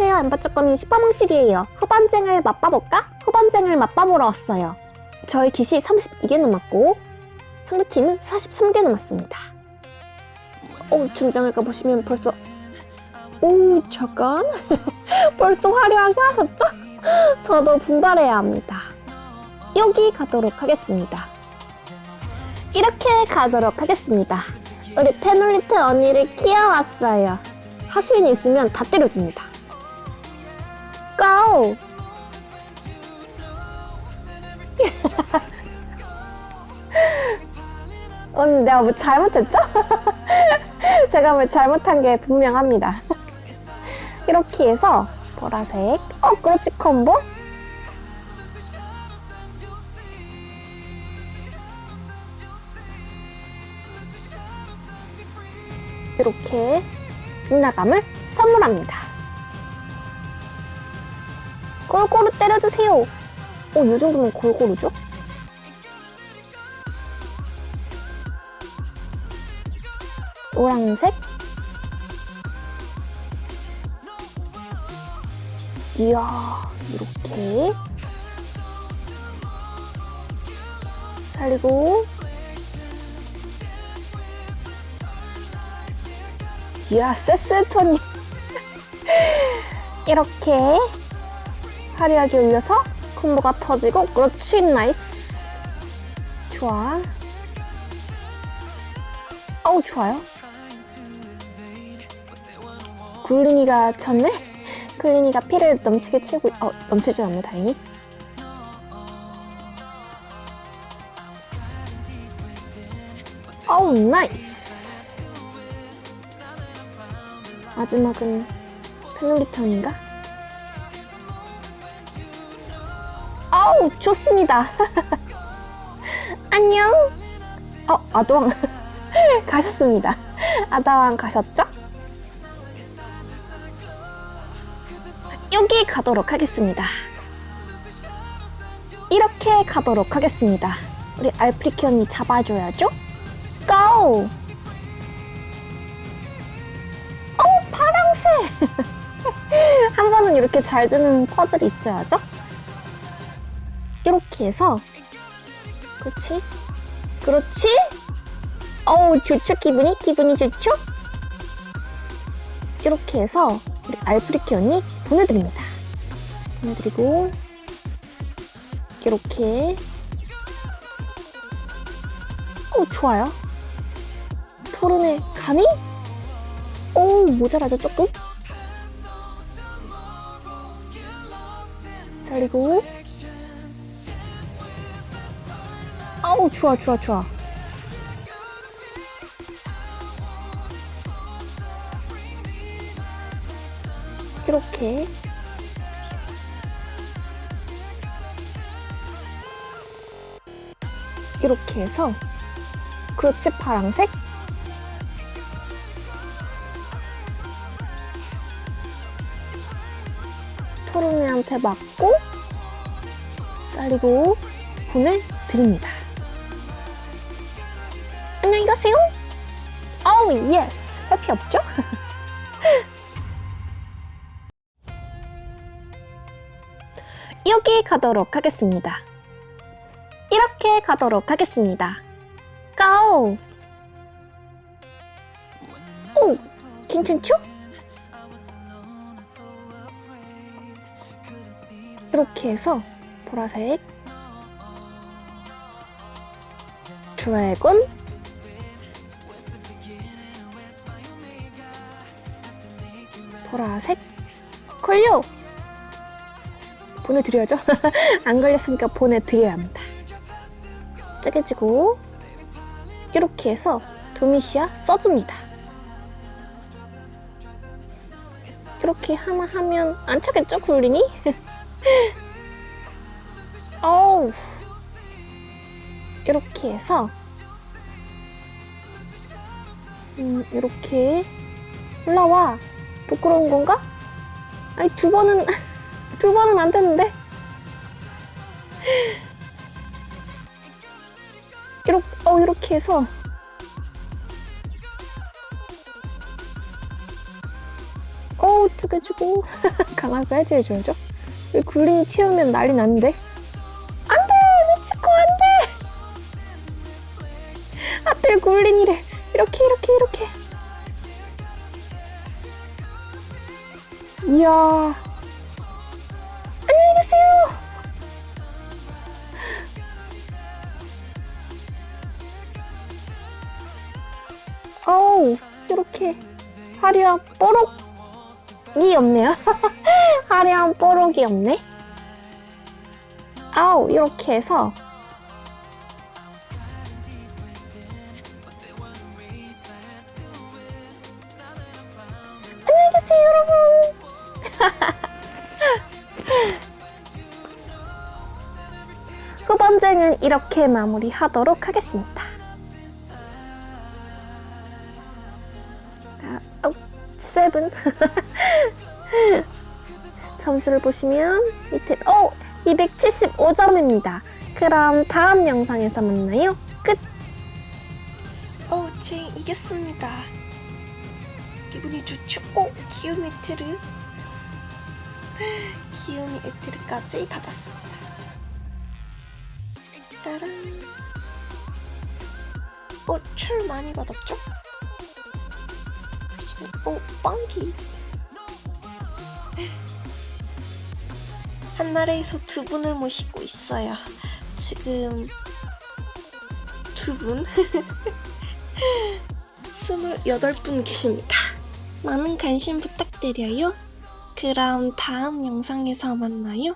안녕하세요. 엠바쭈꾸미 슈퍼몽실이에요. 후반쟁을 맛봐볼까? 후반쟁을 맛봐보러 왔어요. 저희 깃이 32개 남았고 상대팀은 43개 남았습니다. 오, 중장을 가보시면 벌써 오, 잠깐. 벌써 화려하게 하셨죠? 저도 분발해야 합니다. 여기 가도록 하겠습니다. 이렇게 가도록 하겠습니다. 우리 페놀리트 언니를 키워왔어요. 하수인이 있으면 다 때려줍니다. 고! 언니 내가 뭐 잘못했죠? 제가 뭐 잘못한 게 분명합니다. 이렇게 해서 보라색, 어 그렇지 콤보? 이렇게 빛나감을 선물합니다. 골고루 때려주세요. 오, 이 정도면 골고루죠? 노란색. 이야, 이렇게. 살리고. 이야, 세스톤이. 이렇게 화려하게 올려서 콤보가 터지고, 그렇지, 나이스. 좋아. 어우, 좋아요. 굴린이가 졌네? 굴린이가 피를 넘치게 치고, 어, 넘치지 않네, 다행히. 어우, 나이스. 마지막은 페놀리턴인가? 어우, 좋습니다. 안녕. 어, 아도왕 가셨습니다. 아다왕 가셨죠? 여기 가도록 하겠습니다. 이렇게 가도록 하겠습니다. 우리 알프리키 언니 잡아줘야죠? 고! 어, 파랑새! 한 번은 이렇게 잘 주는 퍼즐이 있어야죠? 이렇게 해서 그렇지? 그렇지? 어우, 좋죠, 기분이? 기분이 좋죠? 이렇게 해서 우리 알프리키 언니 보내드립니다. 보내드리고 이렇게 오 좋아요. 토론의 감이 오 모자라죠 조금 살리고 아우 좋아 좋아 좋아. 이렇게. 이렇게 해서 그렇지 파랑색? 토론이한테 맞고 쌀리고 보내드립니다 안녕히 가세요 어우 예스 회피 없죠? 여기 가도록 하겠습니다. 이렇게 가도록 하겠습니다. 고! 오! 괜찮죠? 이렇게 해서 보라색 드래곤 보라색 콜요 보내드려야죠. 안 걸렸으니까 보내드려야 합니다. 쪼개지고 이렇게 해서 도미시아 써줍니다. 이렇게 하나 하면 안 차겠죠, 굴리니? 어우 이렇게 해서 음, 이렇게 올라와 부끄러운 건가? 아니 두 번은 두 번은 안 되는데. 이렇게, 어, 이렇게 해서. 어우, 쪼개주고 강아지가 해지해줘야죠. 왜 굴린이 치우면 난리 났는데? 안돼 미치코 안돼. 하필 굴린이를 이렇게 이렇게 이렇게. 이야. 안녕히 계세요. 어우, 이렇게 화려한 뽀록이 없네요. 화려한 뽀록이 없네. 아우, 이렇게 해서 후반쟁은 이렇게 마무리하도록 하겠습니다. 아, 어, 세븐. 점수를 보시면 밑에 어 275점입니다. 그럼 다음 영상에서 만나요. 끝. 어, 제 이겼습니다. 기분이 좋죠? 어, 귀요미 에테르. 귀요미 에테르까지 받았습니다. 따란. 어, 출 많이 받았죠? 보시면, 어, 빵기. 한나라에서 두 분을 모시고 있어요. 지금 두 분? 28분 계십니다. 많은 관심 부탁드려요. 그럼 다음 영상에서 만나요.